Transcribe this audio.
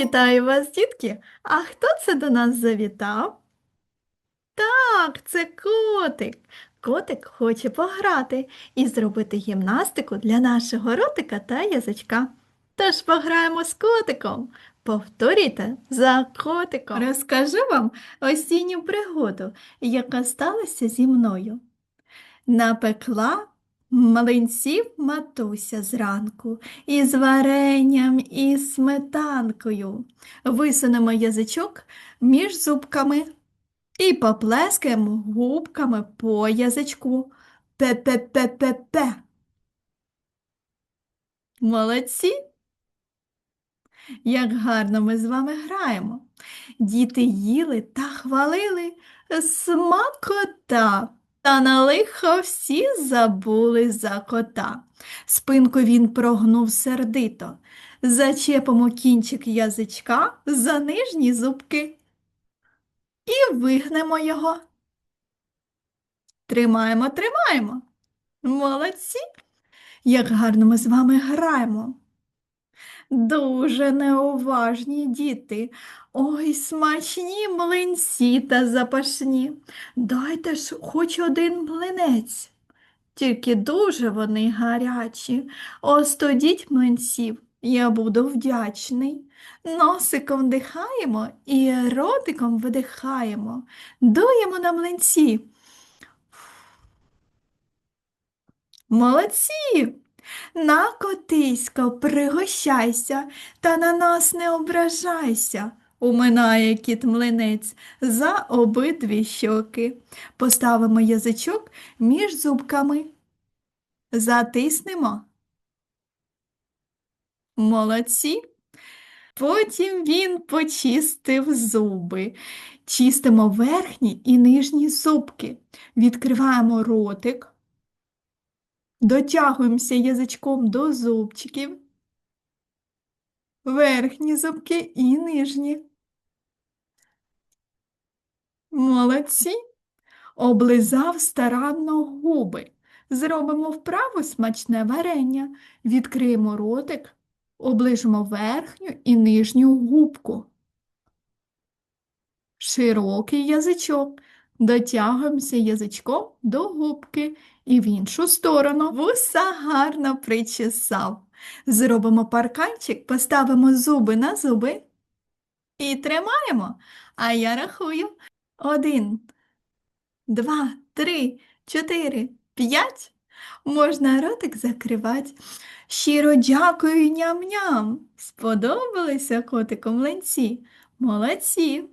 Вітаю вас, дітки! А хто це до нас завітав? Так, це котик. Котик хоче пограти і зробити гімнастику для нашого ротика та язичка. Тож пограємо з котиком. Повторюйте за котиком. Розкажу вам осінню пригоду, яка сталася зі мною. Напекла млинців матуся зранку із варенням і сметанкою. Висунемо язичок між зубками і поплескаємо губками по язичку. Пе-пе-пе-пе-пе. Молодці! Як гарно ми з вами граємо. Діти їли та хвалили смакота. Та на лихо всі забули за кота. Спинку він прогнув сердито. Зачепимо кінчик язичка за нижні зубки і вигнемо його. Тримаємо, тримаємо. Молодці! Як гарно ми з вами граємо. Дуже неуважні діти. Ой, смачні млинці та запашні. Дайте ж хоч один млинець. Тільки дуже вони гарячі. Остудіть млинців, я буду вдячний. Носиком вдихаємо і ротиком видихаємо. Дуємо на млинці. Молодці! На, котисько, пригощайся, та на нас не ображайся, уминає кіт млинець за обидві щоки. Поставимо язичок між зубками. Затиснемо. Молодці. Потім він почистив зуби. Чистимо верхні і нижні зубки. Відкриваємо ротик. Дотягуємося язичком до зубчиків, верхні зубки і нижні. Молодці. Облизав старанно губи. Зробимо вправо смачне варення. Відкриємо ротик, оближимо верхню і нижню губку. Широкий язичок. Дотягуємося язичком до губки і в іншу сторону. Вуса гарно причесав. Зробимо парканчик, поставимо зуби на зуби і тримаємо. А я рахую. Один, два, три, чотири, п'ять. Можна ротик закривати. Щиро дякую ням-ням. Сподобалися котику млинці? Молодці!